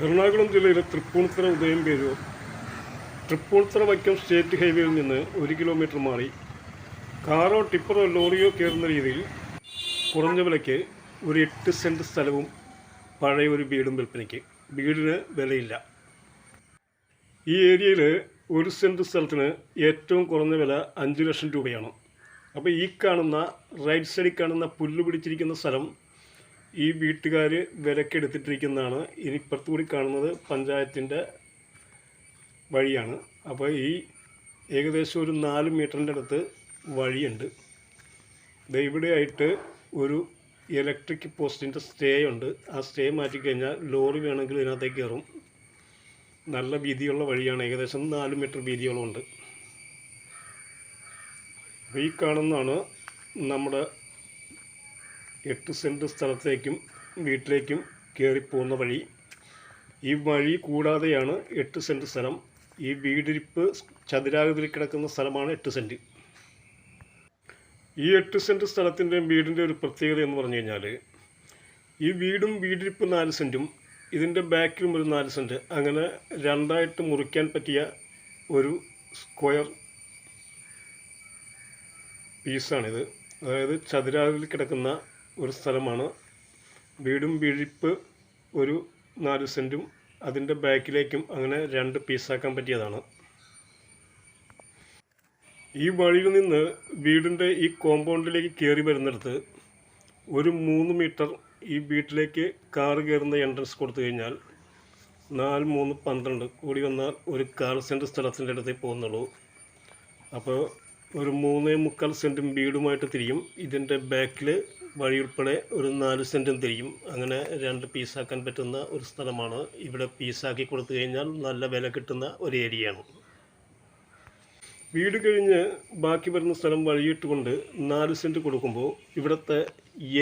എറണാകുളം ജില്ലയിലെ തൃപ്പൂണിത്തറ ഉദയംപേരൂർ തൃപ്പൂണിത്തറ വൈക്കം സ്റ്റേറ്റ് ഹൈവേയിൽ നിന്ന് ഒരു കിലോമീറ്റർ മാറി. കാറോ ടിപ്പറോ ലോറിയോ കയറുന്ന രീതിയിൽ കുറഞ്ഞ വിലയ്ക്ക് ഒരു എട്ട് സെന്റ് സ്ഥലവും പഴയ ഒരു വീടും വിൽപ്പനയ്ക്ക്. വീടിന് വിലയില്ല. ഈ ഏരിയയിൽ ഒരു സെന്റ് സ്ഥലത്തിന് ഏറ്റവും കുറഞ്ഞ വില അഞ്ച് ലക്ഷം രൂപയാണ്. അപ്പോൾ ഈ കാണുന്ന റൈറ്റ് സൈഡിൽ കാണുന്ന പുല്ല് പിടിച്ചിരിക്കുന്ന സ്ഥലം ഈ വീട്ടുകാർ വിലക്കെടുത്തിട്ടിരിക്കുന്നതാണ്. ഇനി ഇപ്പുറത്തുകൂടി കാണുന്നത് പഞ്ചായത്തിന്റെ വഴിയാണ്. അപ്പോൾ ഈ ഏകദേശം ഒരു നാല് മീറ്ററിന്റെ അടുത്ത് വഴിയുണ്ട്. ഇവിടെയായിട്ട് ഒരു ഇലക്ട്രിക് പോസ്റ്റിന്റെ സ്റ്റേ ഉണ്ട്. ആ സ്റ്റേ മാറ്റിക്കഴിഞ്ഞാൽ ലോറി വേണമെങ്കിൽ ഇതിനകത്തേക്ക് കയറും. നല്ല വീതിയുള്ള വഴിയാണ്. ഏകദേശം നാല് മീറ്റർ വീതിയോളം ഉണ്ട്. ഈ കാണുന്നതാണ് നമ്മുടെ എട്ട് സെന്റ് സ്ഥലത്തേക്കും വീട്ടിലേക്കും കയറിപ്പോകുന്ന വഴി ഈ വഴി കൂടാതെയാണ് എട്ട് സെന്റ് സ്ഥലം. ഈ വീടിരിപ്പ് ചതുരാകൃതിയിൽ കിടക്കുന്ന സ്ഥലമാണ് എട്ട് സെന്റ് ഈ എട്ട് സെന്റ് സ്ഥലത്തിന്റെ വീടിന്റെ ഒരു പ്രത്യേകത എന്ന് പറഞ്ഞു കഴിഞ്ഞാൽ ഈ വീടും വീടിരിപ്പ് നാല് സെന്റും ഇതിന്റെ ബാക്കിലും ഒരു നാല് സെന്റ് അങ്ങനെ രണ്ടായിട്ട് മുറിക്കാൻ പറ്റിയ ഒരു സ്ക്വയർ പീസാണിത്. അതായത് ചതുരാകൃതിയിൽ കിടക്കുന്ന ഒരു സ്ഥലമാണ്. വീടും വീഴിപ്പ് ഒരു നാല് സെന്റും അതിന്റെ ബാക്കിലേക്കും അങ്ങനെ രണ്ട് പീസാക്കാൻ പറ്റിയതാണ്. ഈ വഴിയിൽ നിന്ന് വീടിന്റെ ഈ കോമ്പൗണ്ടിലേക്ക് കയറി വരുന്നിടത്ത് ഒരു മൂന്ന് മീറ്റർ ഈ വീട്ടിലേക്ക് കാർ കയറുന്ന എൻട്രൻസ് കൊടുത്തു കഴിഞ്ഞാൽ നാല് മൂന്ന് പന്ത്രണ്ട് കൂടി വന്നാൽ ഒരു കാൽ സെന്റ് സ്ഥലത്തിന്റെ അടുത്തേ പോകുന്നുള്ളൂ. അപ്പോൾ ഒരു മൂന്നേ മുക്കാൽ സെന്റും വീടുമായിട്ട് തിരിയും. ഇതിന്റെ ബാക്കിൽ വഴി ഉൾപ്പെടെ ഒരു നാല് സെന്റും തിരിയും. അങ്ങനെ രണ്ട് പീസാക്കാൻ പറ്റുന്ന ഒരു സ്ഥലമാണ്. ഇവിടെ പീസാക്കി കൊടുത്തു കഴിഞ്ഞാൽ നല്ല വില കിട്ടുന്ന ഒരു ഏരിയയാണ്. വീട് കഴിഞ്ഞ് ബാക്കി വരുന്ന സ്ഥലം വഴിയിട്ടുകൊണ്ട് നാല് സെന്റ് കൊടുക്കുമ്പോൾ ഇവിടുത്തെ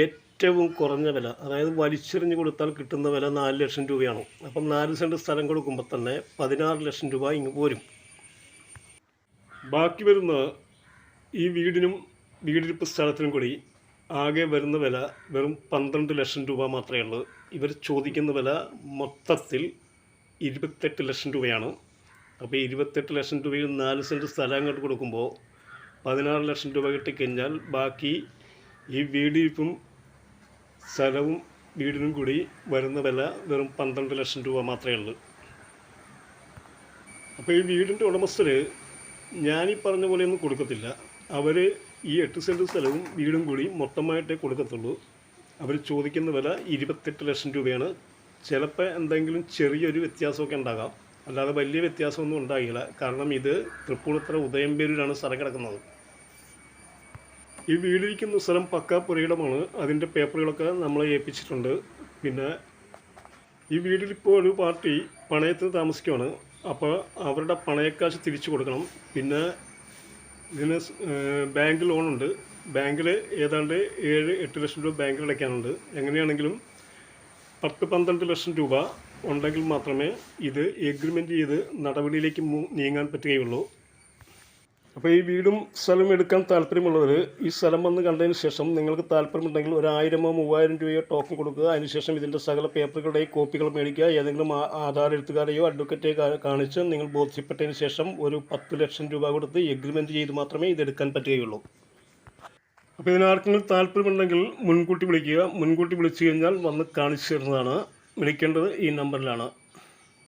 ഏറ്റവും കുറഞ്ഞ വില അതായത് വലിച്ചെറിഞ്ഞ് കൊടുത്താൽ കിട്ടുന്ന വില നാല് ലക്ഷം രൂപയാണ്. അപ്പം നാല് സെന്റ് സ്ഥലം കൊടുക്കുമ്പോൾ തന്നെ പതിനാറ് ലക്ഷം രൂപ ഇങ്ങ് പോരും. ബാക്കി വരുന്ന ഈ വീടിനും വീടിരിപ്പ് സ്ഥലത്തിനും കൂടി ആകെ വരുന്ന വില വെറും പന്ത്രണ്ട് ലക്ഷം രൂപ മാത്രമേ ഉള്ളൂ. ഇവർ ചോദിക്കുന്ന വില മൊത്തത്തിൽ ഇരുപത്തെട്ട് ലക്ഷം രൂപയാണ്. അപ്പോൾ ഇരുപത്തെട്ട് ലക്ഷം രൂപയിൽ നാല് സെന്റ് സ്ഥലം അങ്ങോട്ട് കൊടുക്കുമ്പോൾ പതിനാറ് ലക്ഷം രൂപ കിട്ടിക്കഴിഞ്ഞാൽ ബാക്കി ഈ വീടിപ്പും സ്ഥലവും വീടിനും കൂടി വരുന്ന വില വെറും പന്ത്രണ്ട് ലക്ഷം രൂപ മാത്രമേ ഉള്ളൂ. അപ്പോൾ ഈ വീടിന്റെ ഉടമസ്ഥർ ഞാനീ പറഞ്ഞ പോലെയൊന്നും കൊടുക്കത്തില്ല. അവർ ഈ എട്ട് സെന്റ് സ്ഥലവും വീടും കൂടി മൊത്തമായിട്ടേ കൊടുക്കത്തുള്ളൂ. അവർ ചോദിക്കുന്ന വില ഇരുപത്തെട്ട് ലക്ഷം രൂപയാണ്. ചിലപ്പോൾ എന്തെങ്കിലും ചെറിയൊരു വ്യത്യാസമൊക്കെ ഉണ്ടാകാം. അല്ലാതെ വലിയ വ്യത്യാസമൊന്നും ഉണ്ടാകില്ല. കാരണം ഇത് തൃപ്പൂണിത്തറ ഉദയംപേരൂരാണ് സ്ഥലം കിടക്കുന്നത്. ഈ വീടിരിക്കുന്ന സ്ഥലം പക്കാ പുരയിടമാണ്. അതിന്റെ പേപ്പറുകളൊക്കെ നമ്മൾ ഏൽപ്പിച്ചിട്ടുണ്ട്. പിന്നെ ഈ വീടിൽ ഇപ്പോൾ ഒരു പാർട്ടി പണയത്തിന് താമസിക്കുകയാണ് അപ്പോൾ അവരുടെ പണയക്കാശ് തിരിച്ചു കൊടുക്കണം. പിന്നെ ഇതിന് ബാങ്ക് ലോണുണ്ട്. ബാങ്കിൽ ഏതാണ്ട് ഏഴ് എട്ട് ലക്ഷം രൂപ ബാങ്കിൽ അടയ്ക്കാനുണ്ട്. എങ്ങനെയാണെങ്കിലും പത്ത് പന്ത്രണ്ട് ലക്ഷം രൂപ ഉണ്ടെങ്കിൽ മാത്രമേ ഇത് എഗ്രിമെന്റ് ചെയ്ത് നടപടിയിലേക്ക് നീങ്ങാൻ പറ്റുകയുള്ളൂ. അപ്പോൾ ഈ വീടും സ്ഥലം എടുക്കാൻ താല്പര്യമുള്ളവർ ഈ സ്ഥലം വന്ന് കണ്ടതിന് ശേഷം നിങ്ങൾക്ക് താല്പര്യമുണ്ടെങ്കിൽ ഒരു ആയിരമോ മൂവായിരം രൂപയോ ടോക്കൺ കൊടുക്കുക. അതിനുശേഷം ഇതിന്റെ സകല പേപ്പറുകളുടെയും കോപ്പികൾ മേടിക്കുക. ഏതെങ്കിലും ആധാർ എഴുത്തുകാരെയോ അഡ്വക്കറ്റെയോ കാ- കാണിച്ച് നിങ്ങൾ ബോധ്യപ്പെട്ടതിന് ശേഷം ഒരു പത്ത് ലക്ഷം രൂപ കൊടുത്ത് എഗ്രിമെന്റ് ചെയ്ത് മാത്രമേ ഇതെടുക്കാൻ പറ്റുകയുള്ളൂ. അപ്പോൾ ഇതിനാർക്കെങ്കിലും താല്പര്യമുണ്ടെങ്കിൽ മുൻകൂട്ടി വിളിക്കുക. മുൻകൂട്ടി വിളിച്ചു കഴിഞ്ഞാൽ വന്ന് കാണിച്ചു തരുന്നതാണ്. വിളിക്കേണ്ടത് ഈ നമ്പറിലാണ്